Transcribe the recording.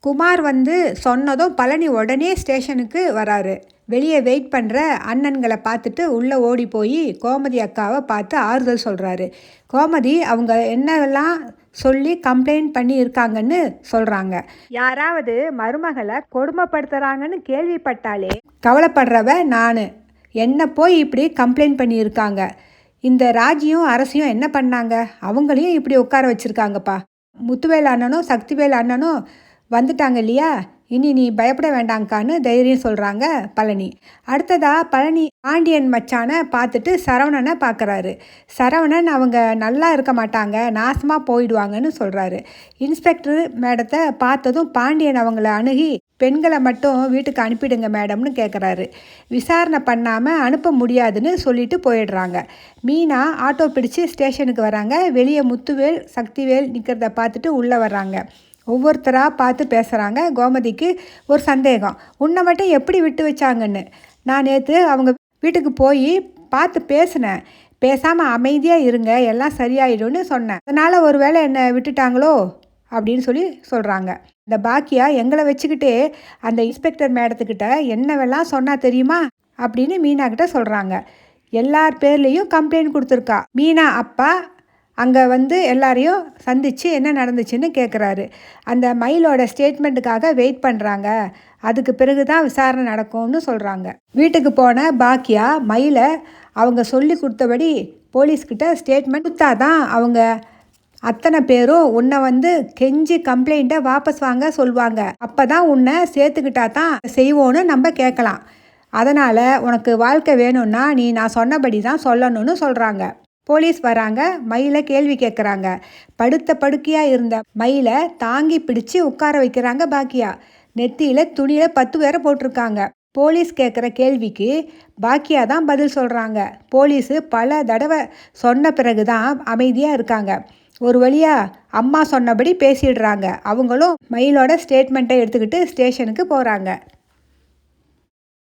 குமார் வந்து சொன்னதும் பழனி உடனே ஸ்டேஷனுக்கு வராரு. வெளியே வெயிட் பண்ணுற அண்ணன்களை பார்த்துட்டு உள்ளே ஓடி போய் கோமதி அக்காவை பார்த்து ஆறுதல் சொல்கிறாரு கோமதி அவங்க என்னெல்லாம் சொல்லி கம்ப்ளைண்ட் பண்ணி இருக்காங்கன்னு சொல்கிறாங்க யாராவது மருமகளை கொடுமைப்படுத்துகிறாங்கன்னு கேள்விப்பட்டாலே கவலைப்படுறவ நான். என்ன போய் இப்படி கம்ப்ளைண்ட் பண்ணியிருக்காங்க இந்த ராஜியும் அரசியும் என்ன பண்ணாங்க? அவங்களையும் இப்படி உட்கார வச்சுருக்காங்கப்பா. முத்துவேல் அண்ணனும் சக்திவேல் அண்ணனும் வந்துட்டாங்க இல்லையா இனி நீ பயப்பட வேண்டாங்க்கான்னு தைரியம் சொல்கிறாங்க பழனி. அடுத்ததாக பழனி பாண்டியன் மச்சானை பார்த்துட்டு சரவணனை பார்க்குறாரு. சரவணன் அவங்க நல்லா இருக்க மாட்டாங்க நாசமாக போயிடுவாங்கன்னு சொல்கிறாரு இன்ஸ்பெக்டர் மேடத்தை பார்த்ததும் பாண்டியன் அவங்கள அணுகி பெண்களை மட்டும் வீட்டுக்கு அனுப்பிடுங்க மேடம்னு கேட்குறாரு விசாரணை பண்ணாமல் அனுப்ப முடியாதுன்னு சொல்லிட்டு போயிடுறாங்க. மீனா ஆட்டோ பிடிச்சு ஸ்டேஷனுக்கு வராங்க. வெளியே முத்துவேல் சக்திவேல் நிற்கிறத பார்த்துட்டு உள்ளே வர்றாங்க. ஒவ்வொருத்தராக பார்த்து பேசுகிறாங்க கோமதிக்கு ஒரு சந்தேகம். உன்னை மட்டும் எப்படி விட்டு வச்சாங்கன்னு? நான் நேற்று அவங்க வீட்டுக்கு போய் பார்த்து பேசினேன். பேசாமல் அமைதியாக இருங்க. எல்லாம் சரியாயிடும்னு சொன்னேன். அதனால் ஒரு வேளை என்னை விட்டுட்டாங்களோ? அப்படின்னு சொல்லி சொல்கிறாங்க இந்த பாக்கியா எங்களை வச்சுக்கிட்டே அந்த இன்ஸ்பெக்டர் மேடத்துக்கிட்ட என்னவெல்லாம் சொன்னால் தெரியுமா? அப்படின்னு மீனாக்கிட்ட சொல்கிறாங்க எல்லார் பேர்லேயும் கம்ப்ளைண்ட் கொடுத்துருக்கா. மீனா அப்பா அங்கே வந்து எல்லாரையும் சந்தித்து என்ன நடந்துச்சுன்னு கேட்குறாரு அந்த மயிலோட ஸ்டேட்மெண்ட்டுக்காக வெயிட் பண்ணுறாங்க அதுக்கு பிறகு தான் விசாரணை நடக்கும்னு சொல்கிறாங்க வீட்டுக்கு போன பாக்கியா மயிலை அவங்க சொல்லி கொடுத்தபடி போலீஸ்கிட்ட ஸ்டேட்மெண்ட் கொடுத்தா தான் அவங்க அத்தனை பேரும் உன்னை வந்து கெஞ்சி கம்ப்ளைண்ட்டை வாபஸ் வாங்க சொல்லுவாங்க அப்போ தான் உன்னை சேர்த்துக்கிட்டா தான் செய்வோன்னு நம்ம கேட்கலாம். அதனால் உனக்கு வாழ்க்கை வேணும்னா நீ நான் சொன்னபடி தான் சொல்லணும்னு சொல்கிறாங்க போலீஸ் வராங்க மயிலை கேள்வி கேட்குறாங்க படுத்த படுக்கையாக இருந்த மயிலை தாங்கி பிடிச்சு உட்கார வைக்கிறாங்க பாக்கியா. நெத்தியில் துணியில் பத்து பேரை போட்டிருக்காங்க. போலீஸ் கேட்குற கேள்விக்கு பாக்கியா தான் பதில் சொல்கிறாங்க போலீஸு பல தடவை சொன்ன பிறகு தான் அமைதியாக இருக்காங்க. ஒரு வழியாக அம்மா சொன்னபடி பேசிடுறாங்க. அவங்களும் மயிலோட ஸ்டேட்மெண்ட்டை எடுத்துக்கிட்டு ஸ்டேஷனுக்கு போகிறாங்க